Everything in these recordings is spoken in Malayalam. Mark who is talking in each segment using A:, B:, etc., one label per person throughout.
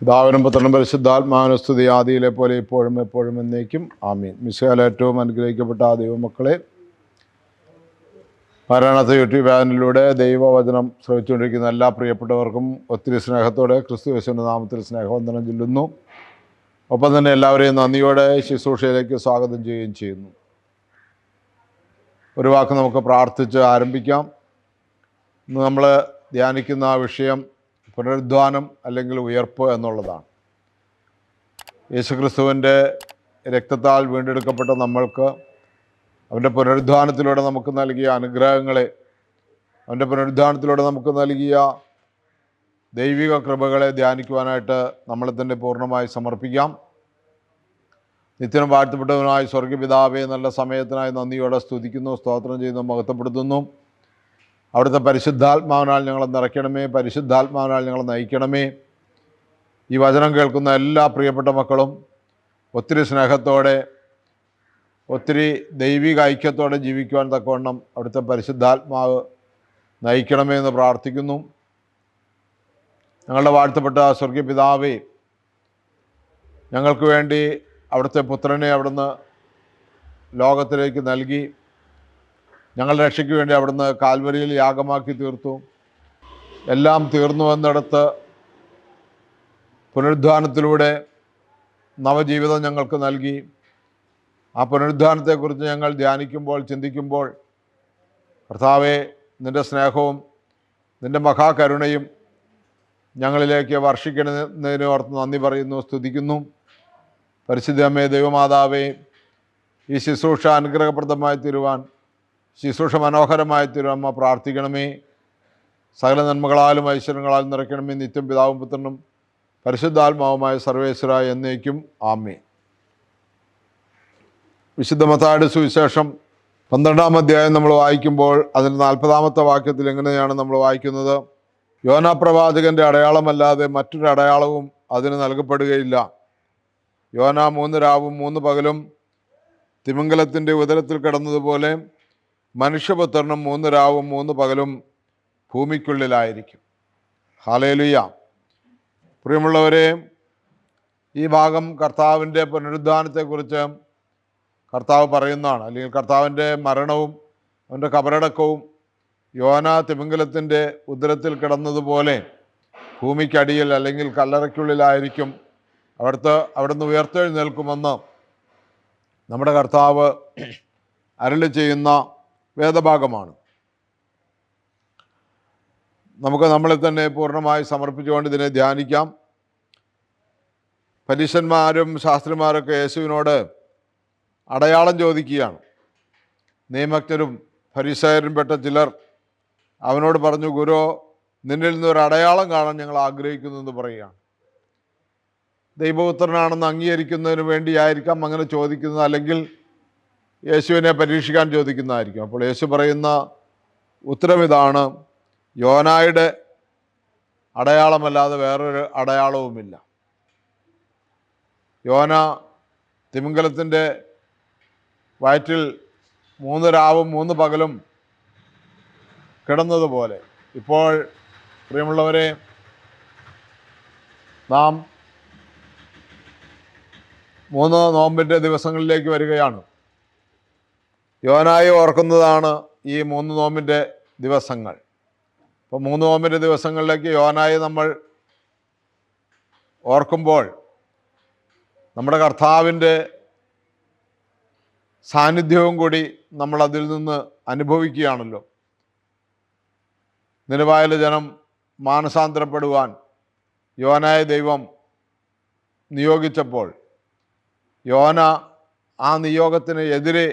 A: പിതാവിനും പുത്രനും പരിശുദ്ധാത്മാനുസ്തുതി ആദിയിലെ പോലെ ഇപ്പോഴും എപ്പോഴും എന്നേക്കും. ആമീൻ. മിശാൽ ഏറ്റവും അനുഗ്രഹിക്കപ്പെട്ട ആ ദൈവമക്കളെ മരണത്തെ യൂട്യൂബ് ചാനലിലൂടെ ദൈവവചനം ശ്രമിച്ചുകൊണ്ടിരിക്കുന്ന എല്ലാ പ്രിയപ്പെട്ടവർക്കും ഒത്തിരി സ്നേഹത്തോടെ ക്രിസ്തു യേശുവിന്റെ നാമത്തിൽ സ്നേഹവന്ദനം ചൊല്ലുന്നു. ഒപ്പം തന്നെ എല്ലാവരെയും നന്ദിയോടെ ശുശ്രൂഷയിലേക്ക് സ്വാഗതം ചെയ്യുകയും ചെയ്യുന്നു. ഒരു വാക്ക് നമുക്ക് പ്രാർത്ഥിച്ച് ആരംഭിക്കാം. നമ്മൾ ധ്യാനിക്കുന്ന ആ വിഷയം പുനരുദ്ധാനം അല്ലെങ്കിൽ ഉയർപ്പ് എന്നുള്ളതാണ്. യേശുക്രിസ്തുവിന്റെ രക്തത്താൽ വീണ്ടെടുക്കപ്പെട്ട നമ്മൾക്ക് അവന്റെ പുനരുദ്ധാനത്തിലൂടെ നമുക്ക് നൽകിയ അനുഗ്രഹങ്ങളെ അവന്റെ പുനരുദ്ധാനത്തിലൂടെ നമുക്ക് നൽകിയ ദൈവിക കൃപകളെ ധ്യാനിക്കുവാനായിട്ട് നമ്മളെ തന്നെ പൂർണമായി സമർപ്പിക്കാം. നിത്യനും വാഴ്ത്തപ്പെട്ടവനായ സ്വർഗപിതാവെ നല്ല സമയത്തിനായി നന്ദിയോടെ സ്തുതിക്കുന്നു സ്തോത്രം ചെയ്യുന്നു മഹത്വപ്പെടുത്തുന്നു. അവിടുത്തെ പരിശുദ്ധാത്മാവിനാൽ ഞങ്ങളെ നിറയ്ക്കണമേ പരിശുദ്ധാത്മാവിനാൽ ഞങ്ങളെ നയിക്കണമേ. ഈ വചനം കേൾക്കുന്ന എല്ലാ പ്രിയപ്പെട്ട മക്കളും ഒത്തിരി സ്നേഹത്തോടെ ഒത്തിരി ദൈവിക ഐക്യത്തോടെ ജീവിക്കുവാൻ തക്കവണ്ണം അവിടുത്തെ പരിശുദ്ധാത്മാവ് നയിക്കണമേ എന്ന് പ്രാർത്ഥിക്കുന്നു. ഞങ്ങളുടെ വാഴ്ത്തപ്പെട്ട സ്വർഗീയ പിതാവേ ഞങ്ങൾക്ക് വേണ്ടി അവിടുത്തെ പുത്രനെ അവിടുന്ന് ലോകത്തിലേക്ക് നൽകി. ഞങ്ങളുടെ രക്ഷയ്ക്ക് വേണ്ടി അവിടുന്ന് കാൽവരിയിൽ യാഗമാക്കി തീർത്തു. എല്ലാം തീർന്നു എന്നിടത്ത് പുനരുദ്ധാനത്തിലൂടെ നവജീവിതം ഞങ്ങൾക്ക് നൽകി. ആ പുനരുദ്ധാനത്തെക്കുറിച്ച് ഞങ്ങൾ ധ്യാനിക്കുമ്പോൾ ചിന്തിക്കുമ്പോൾ കർത്താവെ നിന്റെ സ്നേഹവും നിന്റെ മഹാകരുണയും ഞങ്ങളിലേക്ക് വർഷിക്കണതിന് ഓർത്ത് നന്ദി പറയുന്നു സ്തുതിക്കുന്നു. പരിശുദ്ധമേ ദൈവമാതാവേ ഈ ശുശ്രൂഷ അനുഗ്രഹപ്രദമായി തീരുവാൻ ശുശ്രൂഷ മനോഹരമായ തിരുവമ്മ പ്രാർത്ഥിക്കണമേ. സകല നന്മകളാലും ഐശ്വര്യങ്ങളാലും നിറയ്ക്കണമേ. നിത്യം പിതാവും പുത്രനും പരിശുദ്ധാത്മാവുമായ സർവേശ്വര എന്നേക്കും. ആമേ വിശുദ്ധ മത്തായുടെ സുവിശേഷം പന്ത്രണ്ടാം അധ്യായം നമ്മൾ വായിക്കുമ്പോൾ അതിന്റെ നാൽപ്പതാമത്തെ വാക്യത്തിൽ എങ്ങനെയാണ് നമ്മൾ വായിക്കുന്നത്? യോനാ പ്രവാചകന്റെ അടയാളമല്ലാതെ മറ്റൊരു അടയാളവും അതിന് നൽകപ്പെടുകയില്ല. യോന മൂന്ന് രാവും മൂന്ന് പകലും തിമംഗലത്തിന്റെ ഉദരത്തിൽ കിടന്നതുപോലെ മനുഷ്യപുത്രനും മൂന്ന് രാവും മൂന്ന് പകലും ഭൂമിക്കുള്ളിലായിരിക്കും. ഹാലേലുയ പ്രിയമുള്ളവരെ ഈ ഭാഗം കർത്താവിന്റെ പുനരുദ്ധാനത്തെക്കുറിച്ച് കർത്താവ് പറയുന്നതാണ്. അല്ലെങ്കിൽ കർത്താവിന്റെ മരണവും അവന്റെ കബറടക്കവും യോന തിമിംഗലത്തിന്റെ ഉദരത്തിൽ കിടന്നതുപോലെ ഭൂമിക്കടിയിൽ അല്ലെങ്കിൽ കല്ലറയ്ക്കുള്ളിലായിരിക്കും അവിടുത്തെ അവിടുന്ന് ഉയർത്തെഴുന്നേൽക്കുമെന്ന് നമ്മുടെ കർത്താവ് അരളി ചെയ്യുന്ന വേദഭാഗമാണ്. നമുക്ക് നമ്മളെ തന്നെ പൂർണമായി സമർപ്പിച്ചുകൊണ്ട് ഇതിനെ ധ്യാനിക്കാം. പരീശന്മാരും ശാസ്ത്രിമാരൊക്കെ യേശുവിനോട് അടയാളം ചോദിക്കുകയാണ്. നിയമജ്ഞരും ഫരീസായരും പെട്ട ചിലർ അവനോട് പറഞ്ഞു ഗുരു നിന്നിൽ നിന്ന് ഒരു അടയാളം കാണാൻ ഞങ്ങൾ ആഗ്രഹിക്കുന്നു എന്ന് പറയുകയാണ്. ദൈവപുത്രനാണെന്ന് അംഗീകരിക്കുന്നതിന് വേണ്ടിയായിരിക്കാം അങ്ങനെ ചോദിക്കുന്നത്. അല്ലെങ്കിൽ യേശുവിനെ പരീക്ഷിക്കാൻ ചോദിക്കുന്നതായിരിക്കും. അപ്പോൾ യേശു പറയുന്ന ഉത്തരം ഇതാണ്. യോനായുടെ അടയാളമല്ലാതെ വേറൊരു അടയാളവുമില്ല. യോന തിമിംഗലത്തിന്റെ വയറ്റിൽ മൂന്ന് രാവും മൂന്ന് പകലും കിടന്നതുപോലെ. ഇപ്പോൾ പ്രിയമുള്ളവരെ നാം മൂന്ന് നോമ്പിന്റെ ദിവസങ്ങളിലേക്ക് വരികയാണ്. യോനായി ഓർക്കുന്നതാണ് ഈ മൂന്ന് നോമ്പിന്റെ ദിവസങ്ങൾ. അപ്പോൾ മൂന്ന് നോമ്പിന്റെ ദിവസങ്ങളിലേക്ക് യോനായി നമ്മൾ ഓർക്കുമ്പോൾ നമ്മുടെ കർത്താവിന്റെ സാന്നിധ്യവും കൂടി നമ്മൾ അതിൽ നിന്ന് അനുഭവിക്കുകയാണല്ലോ. നിലവായിലെ ജനം മാനസാന്തരപ്പെടുവാൻ യോനായ ദൈവം നിയോഗിച്ചപ്പോൾ യോന ആ നിയോഗത്തിന് എതിരെ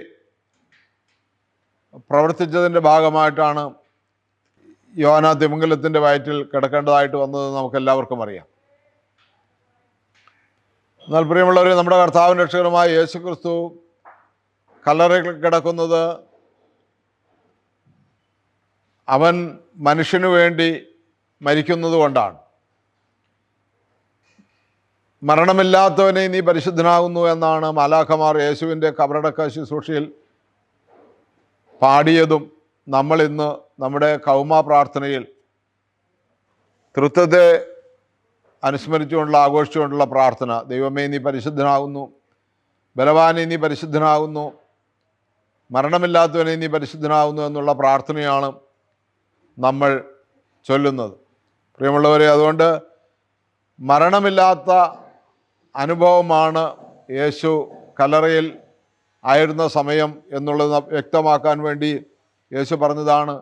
A: പ്രവർത്തിച്ചതിന്റെ ഭാഗമായിട്ടാണ് യോന തിമംഗലത്തിന്റെ വയറ്റിൽ കിടക്കേണ്ടതായിട്ട് വന്നത് നമുക്ക് എല്ലാവർക്കും അറിയാം. എന്നാൽ പ്രിയമുള്ളവർ നമ്മുടെ കർത്താവിൻ രക്ഷകരമായ യേശു ക്രിസ്തു കല്ലറയിൽ കിടക്കുന്നത് അവൻ മനുഷ്യനു വേണ്ടി മരിക്കുന്നത് കൊണ്ടാണ്. മരണമില്ലാത്തവനെ നീ പരിശുദ്ധനാകുന്നു എന്നാണ് മാലാഖമാർ യേശുവിന്റെ കബറടക്ക ശുശ്രൂഷയിൽ പാടിയതും നമ്മൾ ഇന്ന് നമ്മുടെ കൗമ പ്രാർത്ഥനയിൽ തൃത്വത്തെ അനുസ്മരിച്ചുകൊണ്ടുള്ള ആഘോഷിച്ചുകൊണ്ടുള്ള പ്രാർത്ഥന. ദൈവമേ നീ പരിശുദ്ധനാകുന്നു. ബലവാനെ നീ പരിശുദ്ധനാകുന്നു. മരണമില്ലാത്തവനെ നീ പരിശുദ്ധനാകുന്നു എന്നുള്ള പ്രാർത്ഥനയാണ് നമ്മൾ ചൊല്ലുന്നത്. പ്രിയമുള്ളവരെ അതുകൊണ്ട് മരണമില്ലാത്ത അനുഭവമാണ് യേശു കല്ലറയിൽ ആയിരുന്ന സമയം എന്നുള്ളത് വ്യക്തമാക്കാൻ വേണ്ടി യേശു പറഞ്ഞതാണ്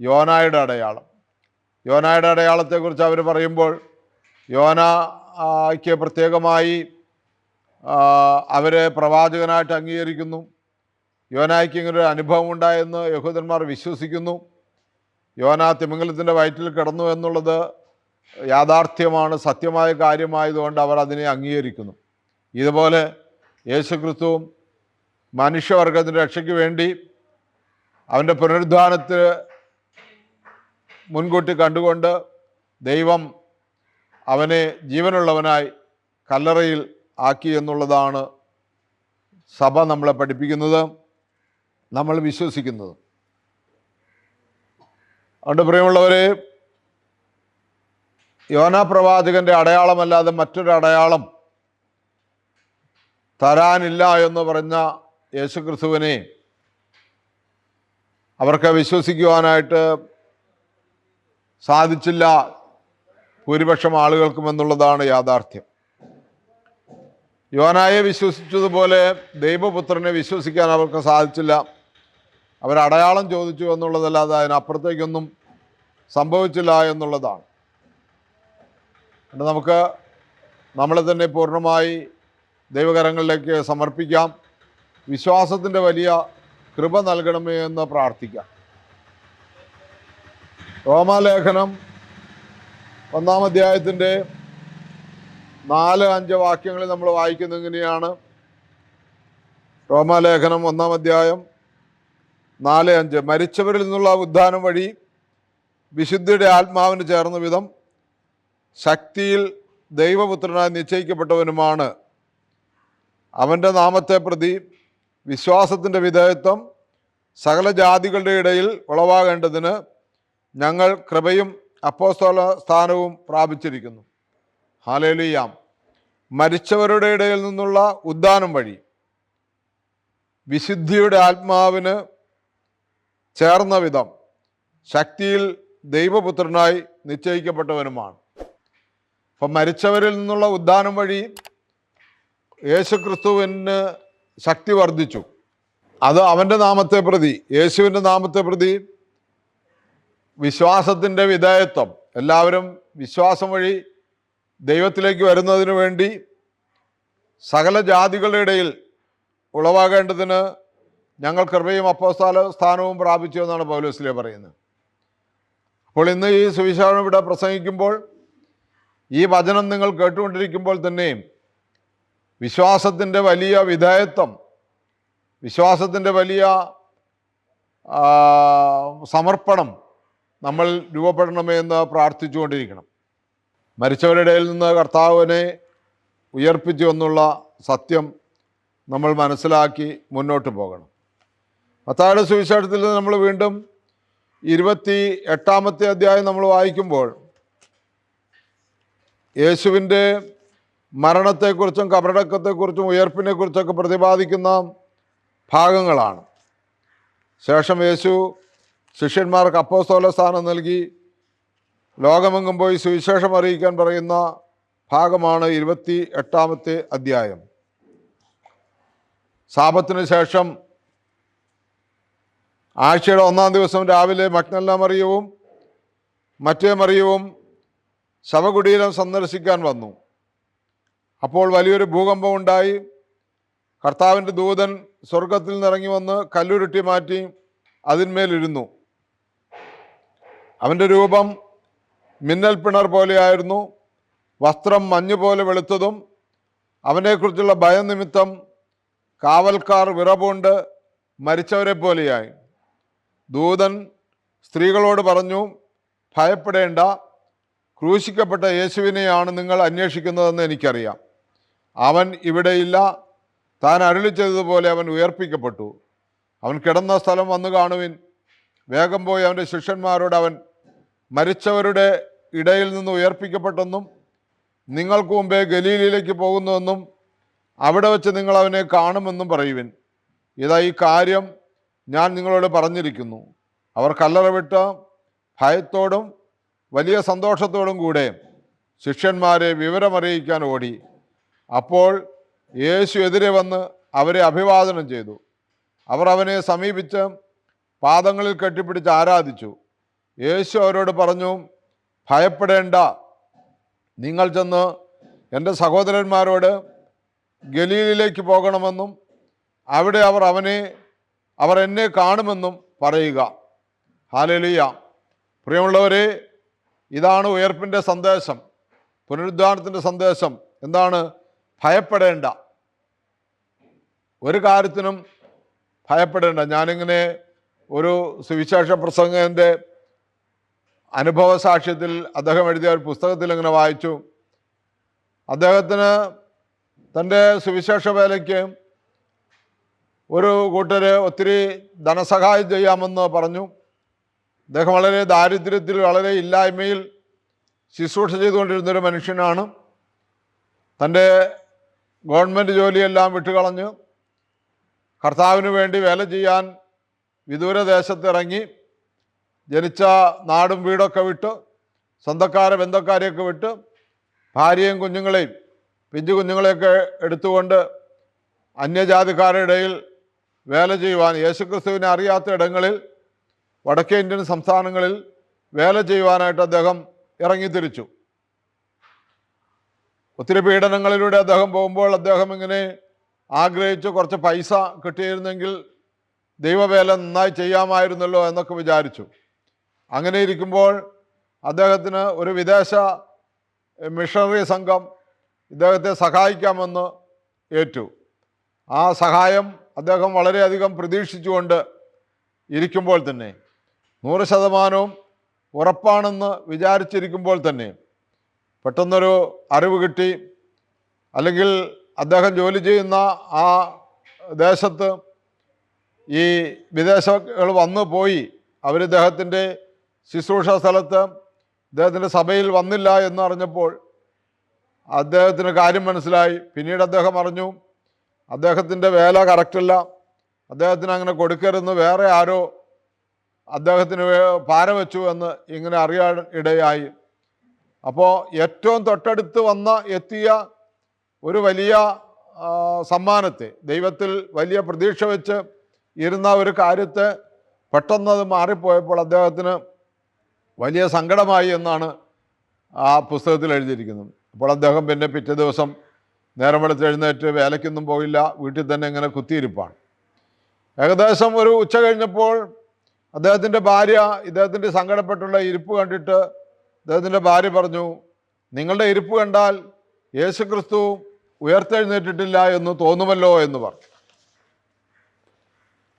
A: യോനായുടെ അടയാളം. യോനായുടെ അടയാളത്തെക്കുറിച്ച് അവർ പറയുമ്പോൾ യോനയ്ക്ക് പ്രത്യേകമായി അവരെ പ്രവാചകനായിട്ട് അംഗീകരിക്കുന്നു. യോനായ്ക്ക് ഇങ്ങനെ ഒരു അനുഭവം ഉണ്ടായെന്ന് യഹൂദന്മാർ വിശ്വസിക്കുന്നു. യോന തിമിംഗലത്തിന്റെ വയറ്റിൽ കിടന്നു എന്നുള്ളത് യാഥാർത്ഥ്യമാണ് സത്യമായ കാര്യമായതുകൊണ്ട് അവർ അതിനെ അംഗീകരിക്കുന്നു. ഇതുപോലെ യേശുക്രിസ്തുവും മനുഷ്യവർഗത്തിന്റെ രക്ഷയ്ക്ക് വേണ്ടി അവന്റെ പുനരുദ്ധാനത്തിന് മുൻകൂട്ടി കണ്ടുകൊണ്ട് ദൈവം അവനെ ജീവനുള്ളവനായി കല്ലറയിൽ ആക്കി എന്നുള്ളതാണ് സഭ നമ്മളെ പഠിപ്പിക്കുന്നത് നമ്മൾ വിശ്വസിക്കുന്നത്. അതുകൊണ്ട് പ്രിയമുള്ളവരെ യോന പ്രവാചകന്റെ അടയാളമല്ലാതെ മറ്റൊരു അടയാളം തരാനില്ല എന്ന് പറഞ്ഞ യേശുക്രിസ്തുവിനെ അവർക്ക് വിശ്വസിക്കുവാനായിട്ട് സാധിച്ചില്ല ഭൂരിപക്ഷം ആളുകൾക്കും എന്നുള്ളതാണ് യാഥാർത്ഥ്യം. യോനായെ വിശ്വസിച്ചതുപോലെ ദൈവപുത്രനെ വിശ്വസിക്കാൻ അവർക്ക് സാധിച്ചില്ല. അവരടയാളം ചോദിച്ചു എന്നുള്ളതല്ലാതെ അതിനപ്പുറത്തേക്കൊന്നും സംഭവിച്ചില്ല എന്നുള്ളതാണ്. നമുക്ക് നമ്മളെ തന്നെ പൂർണമായി ദൈവകരങ്ങളിലേക്ക് സമർപ്പിക്കാം. വിശ്വാസത്തിന്റെ വലിയ കൃപ നൽകണമേ എന്ന് പ്രാർത്ഥിക്കാം. റോമാലേഖനം ഒന്നാം അധ്യായത്തിന്റെ നാല് അഞ്ച് വാക്യങ്ങൾ നമ്മൾ വായിക്കുന്നത് ഇങ്ങനെയാണ്. റോമാലേഖനം ഒന്നാം അധ്യായം നാല് അഞ്ച്. മരിച്ചവരിൽ നിന്നുള്ള ഉദ്ധാനം വഴി വിശുദ്ധിയുടെ ആത്മാവിന് ചേർന്ന വിധം ശക്തിയിൽ ദൈവപുത്രനായി നിശ്ചയിക്കപ്പെട്ടവനുമാണ്. അവന്റെ നാമത്തെ പ്രതി വിശ്വാസത്തിന്റെ വിധേയത്വം സകല ജാതികളുടെ ഇടയിൽ ഉളവാകേണ്ടതിന് ഞങ്ങൾ കൃപയും അപ്പോസ്തോല സ്ഥാനവും പ്രാപിച്ചിരിക്കുന്നു. ഹാലേലിയാം മരിച്ചവരുടെ ഇടയിൽ നിന്നുള്ള ഉദ്ദാനം വഴി വിശുദ്ധിയുടെ ആത്മാവിന് ചേർന്ന വിധം ശക്തിയിൽ ദൈവപുത്രനായി നിശ്ചയിക്കപ്പെട്ടവനുമാണ്. അപ്പം മരിച്ചവരിൽ നിന്നുള്ള ഉദ്ദാനം വഴി യേശുക്രിസ്തുവിന് ശക്തി വർദ്ധിച്ചു. അത് അവന്റെ നാമത്തെ പ്രതി യേശുവിന്റെ നാമത്തെ പ്രതി. വിശ്വാസത്തിന്റെ വിധേയത്വം. എല്ലാവരും വിശ്വാസം വഴി ദൈവത്തിലേക്ക് വരുന്നതിന് വേണ്ടി സകല ജാതികളുടെ ഇടയിൽ ഉളവാകേണ്ടതിന് ഞങ്ങൾ കൃപയും അപ്പോസ്താല സ്ഥാനവും പ്രാപിച്ചു എന്നാണ് പൗലോസിലെ പറയുന്നത്. അപ്പോൾ ഇന്ന് ഈ സുവിശേഷം ഇവിടെ പ്രസംഗിക്കുമ്പോൾ ഈ വചനം നിങ്ങൾ കേട്ടുകൊണ്ടിരിക്കുമ്പോൾ തന്നെയും വിശ്വാസത്തിന്റെ വലിയ വിധേയത്വം വിശ്വാസത്തിന്റെ വലിയ സമർപ്പണം നമ്മൾ രൂപപ്പെടണമേ എന്ന് പ്രാർത്ഥിച്ചുകൊണ്ടിരിക്കണം. മരിച്ചവരുടെ നിന്ന് കർത്താവിനെ ഉയർപ്പിച്ചു എന്നുള്ള സത്യം നമ്മൾ മനസ്സിലാക്കി മുന്നോട്ട് പോകണം. മത്തായുടെ സുവിശേഷത്തിൽ നമ്മൾ വീണ്ടും ഇരുപത്തി എട്ടാമത്തെ അധ്യായം നമ്മൾ വായിക്കുമ്പോൾ യേശുവിന്റെ മരണത്തെക്കുറിച്ചും കബറടക്കത്തെക്കുറിച്ചും ഉയർപ്പിനെക്കുറിച്ചൊക്കെ പ്രതിപാദിക്കുന്ന ഭാഗങ്ങളാണ്. ശേഷം യേശു ശിഷ്യന്മാർക്ക് അപ്പോസ്തോല സ്ഥാനം നൽകി. ലോകമെങ്ങും പോയി സുവിശേഷം അറിയിക്കാൻ പറയുന്ന ഭാഗമാണ് ഇരുപത്തി എട്ടാമത്തെ അധ്യായം. സാപത്തിന് ശേഷം ആഴ്ചയുടെ ഒന്നാം ദിവസം രാവിലെ മഗ്നല്ല മറിയവും മറ്റേ മറിയവും ശവകുടീരം സന്ദർശിക്കാൻ വന്നു. അപ്പോൾ വലിയൊരു ഭൂകമ്പം ഉണ്ടായി. കർത്താവിന്റെ ദൂതൻ സ്വർഗത്തിൽ നിന്നിറങ്ങി വന്ന് കല്ലുരുട്ടി മാറ്റി അതിന്മേലിരുന്നു അവന്റെ രൂപം മിന്നൽ പിണർ പോലെയായിരുന്നു. വസ്ത്രം മഞ്ഞ് പോലെ വെളുത്തതും. അവനെക്കുറിച്ചുള്ള ഭയം നിമിത്തം കാവൽക്കാർ വിറപൂണ്ട് മരിച്ചവരെ പോലെയായി. ദൂതൻ സ്ത്രീകളോട് പറഞ്ഞു ഭയപ്പെടേണ്ട. ക്രൂശിക്കപ്പെട്ട യേശുവിനെയാണ് നിങ്ങൾ അന്വേഷിക്കുന്നതെന്ന് എനിക്കറിയാം. അവൻ ഇവിടെയില്ല താൻ അരുളി ചെയ്തതുപോലെ അവൻ ഉയർപ്പിക്കപ്പെട്ടു. അവൻ കിടന്ന സ്ഥലം വന്നു കാണുവിൻ. വേഗം പോയി അവന്റെ ശിഷ്യന്മാരോട് അവൻ മരിച്ചവരുടെ ഇടയിൽ നിന്ന് ഉയർപ്പിക്കപ്പെട്ടെന്നും നിങ്ങൾക്ക് മുമ്പേ ഗലീലയിലേക്ക് പോകുന്നുവെന്നും അവിടെ വെച്ച് നിങ്ങൾ അവനെ കാണുമെന്നും പറയുവിൻ. ഇതാ ഈ കാര്യം ഞാൻ നിങ്ങളോട് പറഞ്ഞിരിക്കുന്നു. അവർ കല്ലറ വിട്ട് ഭയത്തോടും വലിയ സന്തോഷത്തോടും കൂടെ ശിഷ്യന്മാരെ വിവരമറിയിക്കാൻ ഓടി. അപ്പോൾ യേശു എതിരെ വന്ന് അവരെ അഭിവാദനം ചെയ്തു. അവർ അവനെ സമീപിച്ച് പാദങ്ങളിൽ കെട്ടിപ്പിടിച്ച് ആരാധിച്ചു. യേശു അവരോട് പറഞ്ഞു ഭയപ്പെടേണ്ട. നിങ്ങൾ ചെന്ന് എന്റെ സഹോദരന്മാരോട് ഗലീലിലേക്ക് പോകണമെന്നും അവിടെ അവർ അവനെ അവർ എന്നെ കാണുമെന്നും പറയുക. ഹാലലിയ പ്രിയമുള്ളവരെ ഇതാണ് ഉയർപ്പിന്റെ സന്ദേശം പുനരുദ്ധാനത്തിന്റെ സന്ദേശം. എന്താണ്? ഭയപ്പെടേണ്ട. ഒരു കാര്യത്തിനും ഭയപ്പെടേണ്ട. ഞാനിങ്ങനെ ഒരു സുവിശേഷ പ്രസംഗന്റെ അനുഭവ സാക്ഷ്യത്തിൽ അദ്ദേഹം എഴുതിയ ഒരു പുസ്തകത്തിൽ ഇങ്ങനെ വായിച്ചു. അദ്ദേഹത്തിന് തന്റെ സുവിശേഷ വേലയ്ക്ക് ഒരു കൂട്ടർ ഒത്തിരി ധനസഹായം ചെയ്യാമെന്ന് പറഞ്ഞു. അദ്ദേഹം വളരെ ദാരിദ്ര്യത്തിൽ വളരെ ഇല്ലായ്മയിൽ ശുശ്രൂഷ ചെയ്തുകൊണ്ടിരുന്നൊരു മനുഷ്യനാണ്. തന്റെ ഗവൺമെന്റ് ജോലിയെല്ലാം വിട്ടുകളഞ്ഞ്. കർത്താവിന് വേണ്ടി വേല ചെയ്യാൻ വിദൂരദേശത്തിറങ്ങി ജനിച്ച നാടും വീടൊക്കെ വിട്ട് സ്വന്തക്കാരെ ബന്ധക്കാരെയൊക്കെ വിട്ട് ഭാര്യയും കുഞ്ഞുങ്ങളെയും പിഞ്ചു കുഞ്ഞുങ്ങളെയൊക്കെ എടുത്തുകൊണ്ട് അന്യജാതിക്കാരുടെ ഇടയിൽ വേല ചെയ്യുവാൻ യേശുക്രിസ്തുവിനെ അറിയാത്ത ഇടങ്ങളിൽ വടക്കേ ഇന്ത്യൻ സംസ്ഥാനങ്ങളിൽ വേല ചെയ്യുവാനായിട്ട് അദ്ദേഹം ഇറങ്ങിത്തിരിച്ചു. ഒത്തിരി പീഡനങ്ങളിലൂടെ അദ്ദേഹം പോകുമ്പോൾ അദ്ദേഹം ഇങ്ങനെ ആഗ്രഹിച്ച് കുറച്ച് പൈസ കിട്ടിയിരുന്നെങ്കിൽ ദൈവവേല നന്നായി ചെയ്യാമായിരുന്നല്ലോ എന്നൊക്കെ വിചാരിച്ചു. അങ്ങനെ ഇരിക്കുമ്പോൾ അദ്ദേഹത്തിന് ഒരു വിദേശ മിഷണറി സംഘം ഇദ്ദേഹത്തെ സഹായിക്കാമെന്ന് ഏറ്റു. ആ സഹായം അദ്ദേഹം വളരെയധികം പ്രതീക്ഷിച്ചുകൊണ്ട് ഇരിക്കുമ്പോൾ തന്നെ. നൂറ് ശതമാനവും ഉറപ്പാണെന്ന് വിചാരിച്ചിരിക്കുമ്പോൾ തന്നെ. പെട്ടെന്നൊരു അറിവ് കിട്ടി. അല്ലെങ്കിൽ അദ്ദേഹം ജോലി ചെയ്യുന്ന ആ ദേശത്ത് ഈ വിദേശികൾ വന്നു പോയി. അവർ ഇദ്ദേഹത്തിന്റെ ശുശ്രൂഷ സ്ഥലത്ത് ഇദ്ദേഹത്തിന്റെ സഭയിൽ വന്നില്ല എന്ന് അറിഞ്ഞപ്പോൾ അദ്ദേഹത്തിന് കാര്യം മനസ്സിലായി. പിന്നീട് അദ്ദേഹം അറിഞ്ഞു അദ്ദേഹത്തിന്റെ വേല കറക്റ്റല്ല അദ്ദേഹത്തിന് അങ്ങനെ കൊടുക്കരുതെന്ന് വേറെ ആരോ അദ്ദേഹത്തിന് പാര വെച്ചു എന്ന് ഇങ്ങനെ അറിയാൻ ഇടയായി. അപ്പോൾ ഏറ്റവും തൊട്ടടുത്ത് വന്ന എത്തിയ ഒരു വലിയ സമ്മാനത്തെ ദൈവത്തിൽ വലിയ പ്രതീക്ഷ വെച്ച് ഇരുന്ന ഒരു കാര്യത്തെ പെട്ടെന്ന് അത് മാറിപ്പോയപ്പോൾ അദ്ദേഹത്തിന് വലിയ സങ്കടമായി എന്നാണ് ആ പുസ്തകത്തിൽ എഴുതിയിരിക്കുന്നത്. അപ്പോൾ അദ്ദേഹം പിന്നെ പിറ്റേ ദിവസം നേരം വെളുത്ത് എഴുന്നേറ്റ് വേലയ്ക്കൊന്നും പോയില്ല വീട്ടിൽ തന്നെ ഇങ്ങനെ കുത്തിയിരിപ്പാണ്. ഏകദേശം ഒരു ഉച്ച കഴിഞ്ഞപ്പോൾ അദ്ദേഹത്തിന്റെ ഭാര്യ ഇദ്ദേഹത്തിന്റെ സങ്കടപ്പെട്ടുള്ള ഇരിപ്പ് കണ്ടിട്ട് അദ്ദേഹത്തിന്റെ ഭാര്യ പറഞ്ഞു നിങ്ങളുടെ ഇരിപ്പ് കണ്ടാൽ യേശുക്രിസ്തു ഉയർത്തെഴുന്നേറ്റിട്ടില്ല എന്ന് തോന്നുമല്ലോ എന്ന് പറഞ്ഞു.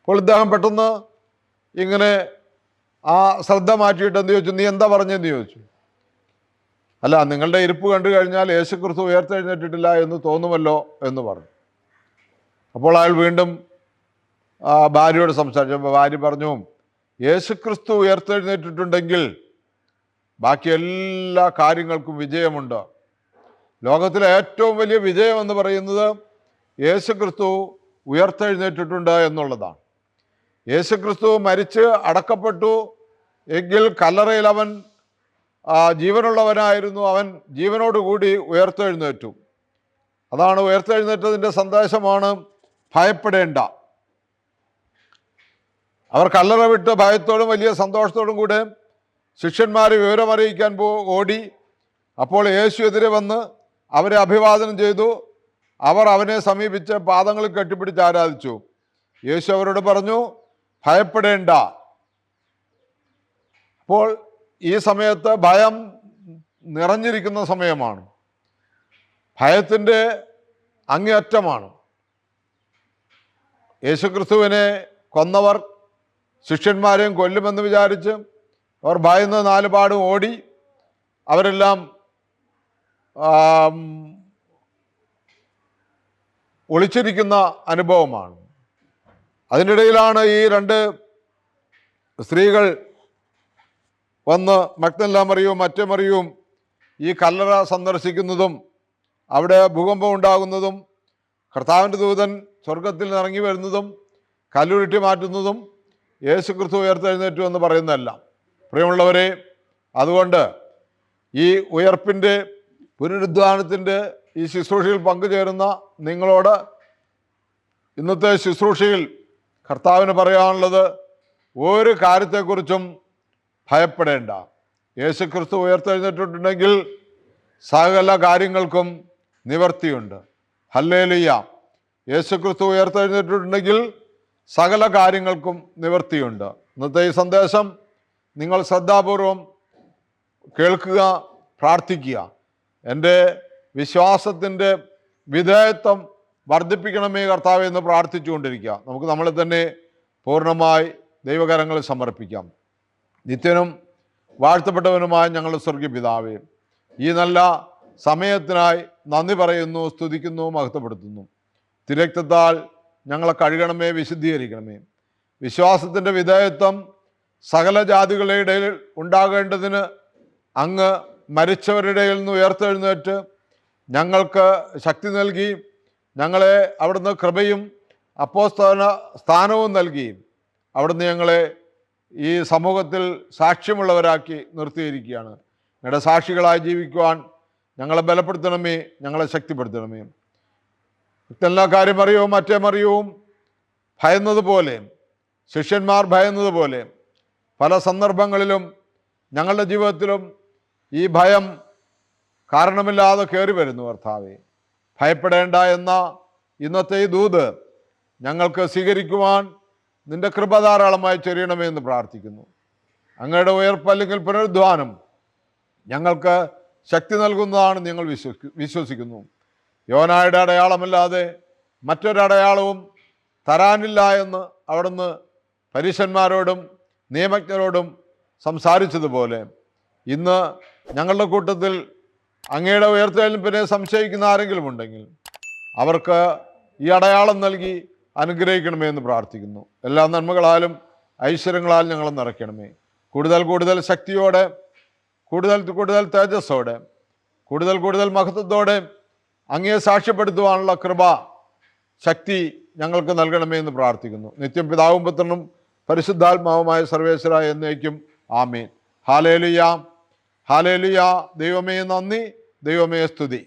A: അപ്പോൾ ഇദ്ദേഹം പെട്ടെന്ന് ഇങ്ങനെ ആ ശ്രദ്ധ മാറ്റിയിട്ട് എന്ത് ചോദിച്ചു? നീ എന്താ പറഞ്ഞെന്ന് ചോദിച്ചു. അല്ല നിങ്ങളുടെ ഇരിപ്പ് കണ്ടു കഴിഞ്ഞാൽ യേശുക്രിസ്തു ഉയർത്തെഴുന്നേറ്റിട്ടില്ല എന്ന് തോന്നുമല്ലോ എന്ന് പറഞ്ഞു. അപ്പോൾ അയാൾ വീണ്ടും ഭാര്യയോട് സംസാരിച്ചപ്പോൾ ഭാര്യ പറഞ്ഞു യേശുക്രിസ്തു ഉയർത്തെഴുന്നേറ്റിട്ടുണ്ടെങ്കിൽ ബാക്കി എല്ലാ കാര്യങ്ങൾക്കും വിജയമുണ്ട്. ലോകത്തിലെ ഏറ്റവും വലിയ വിജയം എന്ന് പറയുന്നത് യേശുക്രിസ്തു ഉയർത്തെഴുന്നേറ്റിട്ടുണ്ട് എന്നുള്ളതാണ്. യേശുക്രിസ്തു മരിച്ച് അടക്കപ്പെട്ടു. എങ്കിൽ കല്ലറയിൽ അവൻ ജീവനുള്ളവനായിരുന്നു. അവൻ ജീവനോടുകൂടി ഉയർത്തെഴുന്നേറ്റു. അതാണ് ഉയർത്തെഴുന്നേറ്റതിന്റെ സന്ദേശമാണ് ഭയപ്പെടേണ്ട. അവർ കല്ലറ വിട്ട് ഭയത്തോടും വലിയ സന്തോഷത്തോടും കൂടെ ശിഷ്യന്മാരെ വിവരമറിയിക്കാൻ പോ ഓടി. അപ്പോൾ യേശു എതിരെ വന്ന് അവരെ അഭിവാദനം ചെയ്തു. അവർ അവനെ സമീപിച്ച് പാദങ്ങൾ കെട്ടിപ്പിടിച്ച് ആരാധിച്ചു. യേശു അവരോട് പറഞ്ഞു ഭയപ്പെടേണ്ട. അപ്പോൾ ഈ സമയത്ത് ഭയം നിറഞ്ഞിരിക്കുന്ന സമയമാണ്. ഭയത്തിന്റെ അങ്ങേയറ്റമാണ്. യേശുക്രിസ്തുവിനെ കൊന്നവർ ശിഷ്യന്മാരെയും കൊല്ലുമെന്ന് വിചാരിച്ച് അവർ ഭയന്ന് നാലുപാടും ഓടി അവരെല്ലാം ഒളിച്ചിരിക്കുന്ന അനുഭവമാണ്. അതിനിടയിലാണ് ഈ രണ്ട് സ്ത്രീകൾ വന്ന് മക്തല്ലാമറിയും മറിയവും മറ്റേ ഈ കല്ലറ സന്ദർശിക്കുന്നതും അവിടെ ഭൂകമ്പം ഉണ്ടാകുന്നതും കർത്താവിന്റെ ദൂതൻ സ്വർഗത്തിൽ ഇറങ്ങി വരുന്നതും കല്ലുരുട്ടി മാറ്റുന്നതും യേശു ക്രിസ്തു ഉയർത്തെഴുന്നേറ്റു എന്ന് പറയുന്നതല്ല. പ്രിയമുള്ളവരെ അതുകൊണ്ട് ഈ ഉയർപ്പിന്റെ പുനരുദ്ധാനത്തിന്റെ ഈ ശുശ്രൂഷയിൽ പങ്കുചേരുന്ന നിങ്ങളോട് ഇന്നത്തെ ശുശ്രൂഷയിൽ കർത്താവിന് പറയാനുള്ളത് ഒരു കാര്യത്തെക്കുറിച്ചും ഭയപ്പെടേണ്ട. യേശുക്രിസ്തു ഉയർത്തെഴുന്നേറ്റിട്ടുണ്ടെങ്കിൽ സകല കാര്യങ്ങൾക്കും നിവർത്തിയുണ്ട്. ഹല്ലേലിയ. യേശുക്രിസ്തു ഉയർത്തെഴുന്നേറ്റിട്ടുണ്ടെങ്കിൽ സകല കാര്യങ്ങൾക്കും നിവർത്തിയുണ്ട്. ഇന്നത്തെ ഈ സന്ദേശം നിങ്ങൾ ശ്രദ്ധാപൂർവം കേൾക്കുക പ്രാർത്ഥിക്കുക. എന്റെ വിശ്വാസത്തിന്റെ വിധേയത്വം വർദ്ധിപ്പിക്കണമേ കർത്താവ് എന്ന് പ്രാർത്ഥിച്ചുകൊണ്ടിരിക്കുക. നമുക്ക് നമ്മളെ തന്നെ പൂർണമായി ദൈവകരങ്ങളിൽ സമർപ്പിക്കാം. നിത്യനും വാഴ്ത്തപ്പെട്ടവനുമായ ഞങ്ങളുടെ സ്വർഗീയ പിതാവേ ഈ നല്ല സമയത്തിനായി നന്ദി പറയുന്നു സ്തുതിക്കുന്നു മഹത്വപ്പെടുത്തുന്നു. തിരക്തത്താൽ ഞങ്ങളെ കഴുകണമേ വിശുദ്ധീകരിക്കണമേ. വിശ്വാസത്തിന്റെ വിധേയത്വം സകല ജാതികളുടെ ഇടയിൽ ഉണ്ടാകേണ്ടതിന് അങ്ങ് മരിച്ചവരുടെ ഇടയിൽ നിന്ന് ഉയർത്തെഴുന്നേറ്റ് ഞങ്ങൾക്ക് ശക്തി നൽകി ഞങ്ങളെ അവിടുന്ന് കൃപയും അപ്പോസ്തല സ്ഥാനവും നൽകി അവിടുന്ന് ഞങ്ങളെ ഈ സമൂഹത്തിൽ സാക്ഷ്യമുള്ളവരാക്കി നിർത്തിയിരിക്കുകയാണ്. ഞങ്ങളുടെ സാക്ഷികളായി ജീവിക്കുവാൻ ഞങ്ങളെ ബലപ്പെടുത്തണമേ ഞങ്ങളെ ശക്തിപ്പെടുത്തണമേ. എല്ലാ കാര്യം അറിയവും മറ്റേ മറിയവും ഭയന്നതുപോലെ ശിഷ്യന്മാർ ഭയന്നതുപോലെ പല സന്ദർഭങ്ങളിലും ഞങ്ങളുടെ ജീവിതത്തിലും ഈ ഭയം കാരണമില്ലാതെ കയറി വരുന്നു കർത്താവെ. ഭയപ്പെടേണ്ട എന്ന ഇന്നത്തെ ഈ ദൂത് ഞങ്ങൾക്ക് സ്വീകരിക്കുവാൻ നിന്റെ കൃപ ധാരാളമായി ചൊരിയണമേ എന്ന് പ്രാർത്ഥിക്കുന്നു. അങ്ങയുടെ ഉയർപ്പ് അല്ലെങ്കിൽ പുനരുദ്ധാനം ഞങ്ങൾക്ക് ശക്തി നൽകുന്നതാണ് ഞങ്ങൾ വിശ്വസി വിശ്വസിക്കുന്നു. യോനായുടെ അടയാളമല്ലാതെ മറ്റൊരടയാളവും തരാനില്ല എന്ന് അവിടുന്ന് പരീശന്മാരോടും നിയമജ്ഞരോടും സംസാരിച്ചതുപോലെ ഇന്ന് ഞങ്ങളുടെ കൂട്ടത്തിൽ അങ്ങയുടെ ഉയർത്തെഴുന്നേൽപ്പിനെ സംശയിക്കുന്ന ആരെങ്കിലും ഉണ്ടെങ്കിൽ അവർക്ക് ഈ അടയാളം നൽകി അനുഗ്രഹിക്കണമേ എന്ന് പ്രാർത്ഥിക്കുന്നു. എല്ലാ നന്മകളാലും ഐശ്വര്യങ്ങളാലും ഞങ്ങളെ നിറയ്ക്കണമേ. കൂടുതൽ കൂടുതൽ ശക്തിയോടെ കൂടുതൽ കൂടുതൽ തേജസ്സോടെ കൂടുതൽ കൂടുതൽ മഹത്വത്തോടെ അങ്ങയെ സാക്ഷ്യപ്പെടുത്തുവാനുള്ള കൃപ ശക്തി ഞങ്ങൾക്ക് നൽകണമേ എന്ന് പ്രാർത്ഥിക്കുന്നു. നിത്യം പിതാവും പുത്രനും പരിശുദ്ധാത്മാവുമായ സർവേശ്വര എന്നേക്കും ആമീൻ. ഹാലേലുയ. ഹാലേലുയ. ദൈവമേ നന്ദി. ദൈവമേ സ്തുതി.